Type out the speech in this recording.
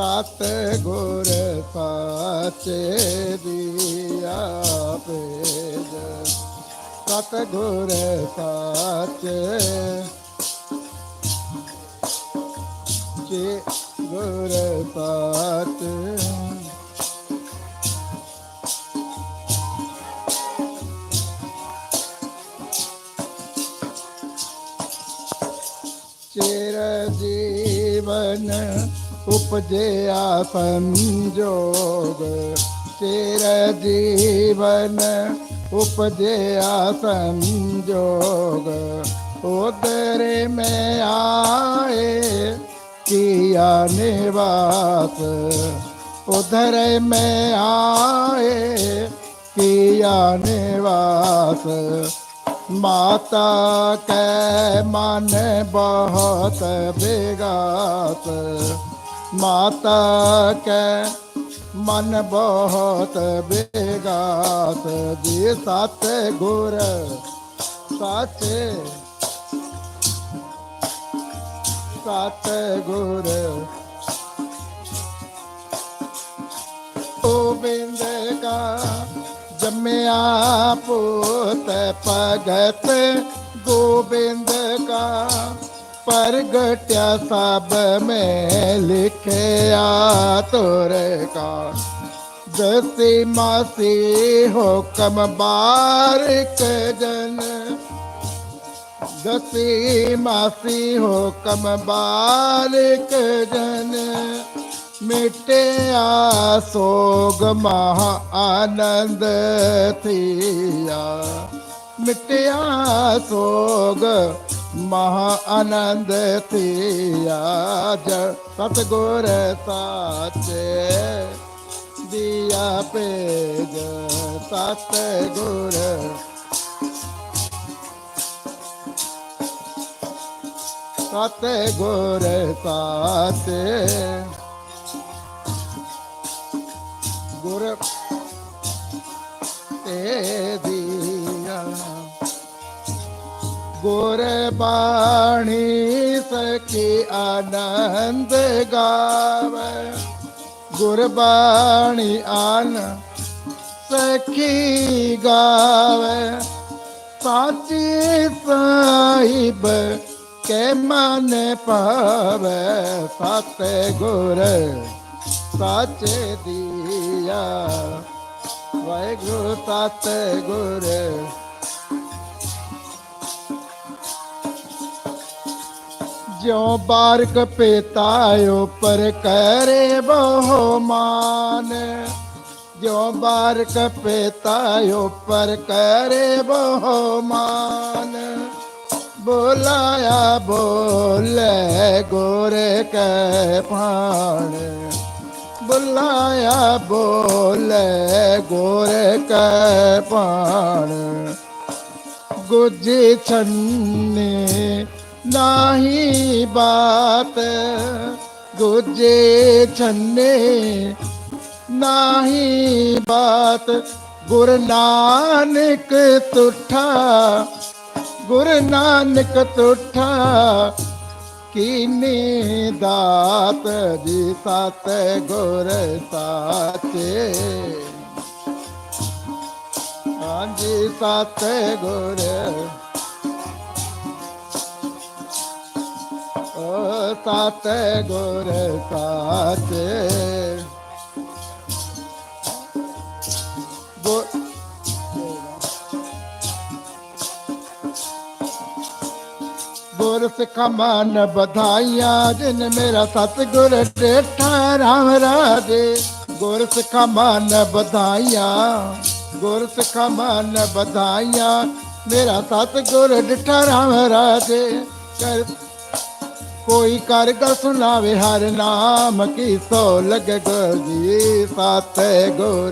ਸਤ ਗੁਰ ਸਾਚੇ ਦੀਆ ਪੇਜ ਸਤ ਗੁਰ ਸਾਚੇ ਜੇ ਗੁਰ ਸਾਚੇ ਜੀਵਨ ਉਪਜਿਆ ਸੰਜੋਗ ਚਿਰ ਜੀਵਨ ਉਪਜਿਆ ਸੰਜੋਗ। ਉਦਰੇ ਮੈਂ ਆਏ, ਕੀਆ ਨਿਵਾਸ। ਉਧਰ ਮੈਂ ਆਏ, ਕੀਆ ਨਿਵਾਸ। ਮਾਤਾ ਕੈ ਮਨ ਬਹੁਤ ਬਿਗਾਤ ਮਾਤਾ ਕੈ ਮਨ ਬਹੁਤ ਬਿਗਾਤ, ਜੀ ਸਤ ਗੁਰ ਸਾਚੇ ਸਤ ਗੁਰ ਗੋਬਿੰਦ ਕਾ ਜੰਮਿਆ ਪੁੱਤ ਭਗਤ, ਗੋਬਿੰਦ ਕਾ ਪ੍ਰਗਟਿਆ ਸਭ ਮੈਂ ਲਿਖਿਆ ਤੁਰ ਕਾ। ਦਸੇ ਮਾਸੇ ਹੁਕਮ ਬਾਰਿਕ ਜਨ। ਦਸੇ ਮਾਸੀ ਹੁਕਮ ਬਾਰਿਕ ਜਨ। ਮਿਟਿਆ ਸੋਗ ਮਹਾ ਆਨੰਦ ਥੀਆ। ਮਿਟਿਆ ਸੋਗ ਮਹਾ ਆਨੰਦ ਥੀਆ ਜ ਸਤਗੁਰ ਸਾਚੇ ਦੀਆ ਪੇਜ ਸਤਗੁਰ। ਸਤ ਗੁਰ ਸਾਚੇ ਗੁਰ ਤੇ ਦੀਆ ਗੁਰ ਬਾਣੀ ਸਖੀ ਆਨੰਦ ਗਾਵੇ। ਗੁਰ ਬਾਣੀ ਆਨ ਸਖੀ ਗਾਵੇ। ਸਾਚੀ ਸਾਹਿਬ ਕੇ ਮਨ ਪਾਵੇ ਸਤ ਗੁਰ ਸਾਚੇ ਦੀਆ। ਵਾਹਿਗੁਰੂ ਸਤ ਗੁਰ ਜਿਉ ਬਾਰਕ ਪੇਤਾ ਪਰ ਕਰੇ ਬਹੁ ਮਾਨ। ਜਿਉ ਬਾਰਕ ਪੇਤਾ ਪਰ ਕਰੇ ਬਹੁ ਮਾਨ। ਬੋਲਾਇਆ ਬੋਲੇ ਗੁਰ ਕੈ ਭਾਣ। ਬੁਲਾਇਆ ਬੋਲੇ ਗੁਰ ਕੈ ਭਾਣ। ਗੁਜੇ ਛੰਨੇ ਨਾਹੀ ਬਾਤ ਗੁਜੇ ਛੰਨੇ ਨਾਹੀ ਬਾਤ ਗੁਰ ਨਾਨਕ ਤੁਠਾ, ਗੁਰ ਨਾਨਕ ਤੁਠਾ, ਕੀਨੀ ਦਾਤ ਜੀ ਸਤ ਗੁਰ ਸਾਚੇ। ਹਾਂਜੀ, ਸਤ ਗੁਰ ਸਤ ਗੁਰ ਸਾਚੇ ਗੁਰ ਗੁਰ ਮਨ ਬਧਾਈਆਂ ਜਿਨ ਮੇਰਾ ਸਤਿਗੁਰ ਡੇਠਾ ਰਾਮ ਰਾਜੇ ਗੁਰ ਸਿੱਖਾ ਮਨ ਬਧਾਈਆਂ ਗੁਰ ਸਿੱਖਾ ਮਨ ਬਧਾਈਆਂ ਮੇਰਾ ਸਤਿਗੁਰ ਡਿਠਾ ਰਾਮ ਰਾਜੇ ਕਰ ਕੋਈ ਕਰ ਗਾ ਸੁਣਾਵੇ ਹਰ ਨਾਮ ਕੀ ਸੋ ਲਗ ਗੁਰ ਜੀ ਸਤ ਗੁਰ।